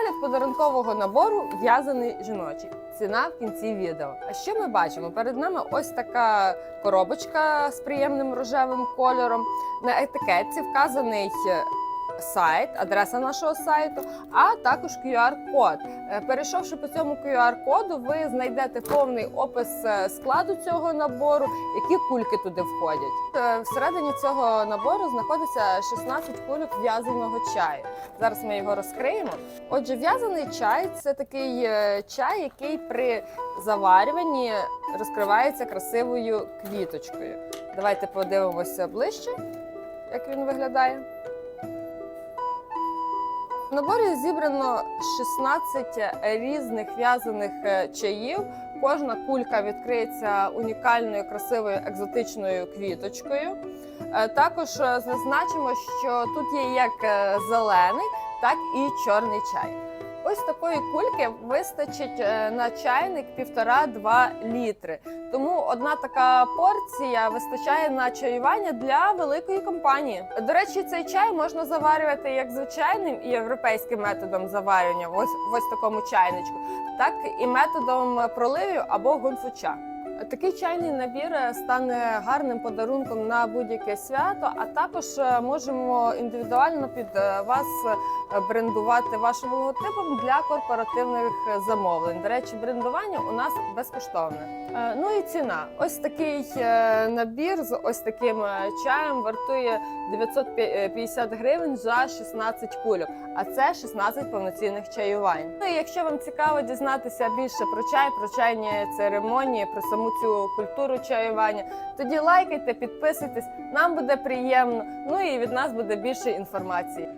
Огляд подарункового набору в'язаний жіночий. Ціна в кінці відео. А що ми бачимо? Перед нами ось така коробочка з приємним рожевим кольором. На етикетці вказаний е, сайт, адреса нашого сайту, а також QR-код. Е, Перейшовши по цьому QR-коду, ви знайдете повний опис е, складу цього набору, які кульки туди входять. Е, Всередині цього набору знаходиться 16 кульок в'язаного чаю. Зараз ми його розкриємо. Отже, в'язаний чай це такий чай, який при заварюванні розкривається красивою квіточкою. Давайте подивимося ближче, як він виглядає. Наборі зібрано 16 різних в'язаних е, чаїв. Кожна кулька відкриється унікальною, красивою екзотичною квіточкою. Е, Також е, зазначимо, що тут є як е, зелений, так і чорний чай. Ось такої кульки вистачить е, на чайник півтора-два літри. Тому одна така порція вистачає на чаювання для великої компанії. До речі, цей чай можна заварювати як звичайним і європейським методом заварювання, ось ось такому чайничку, так і методом проливів або гунфуча. Такий чайний набір е, стане гарним подарунком на будь-яке свято, а також е, можемо індивідуально під вас брендувати вашим логотипом для корпоративних замовлень. До речі, брендування у нас безкоштовне. Е, Ну і ціна. Ось такий е, набір з ось таким е, чаєм вартує 950 гривень за 16 кульок, а це 16 повноцінних чаювань. Ну і якщо вам цікаво дізнатися більше про чай, про чайні церемонії, про саму цю культуру чаювання, тоді лайкайте, підписуйтесь, нам буде приємно. Ну і від нас буде більше інформації.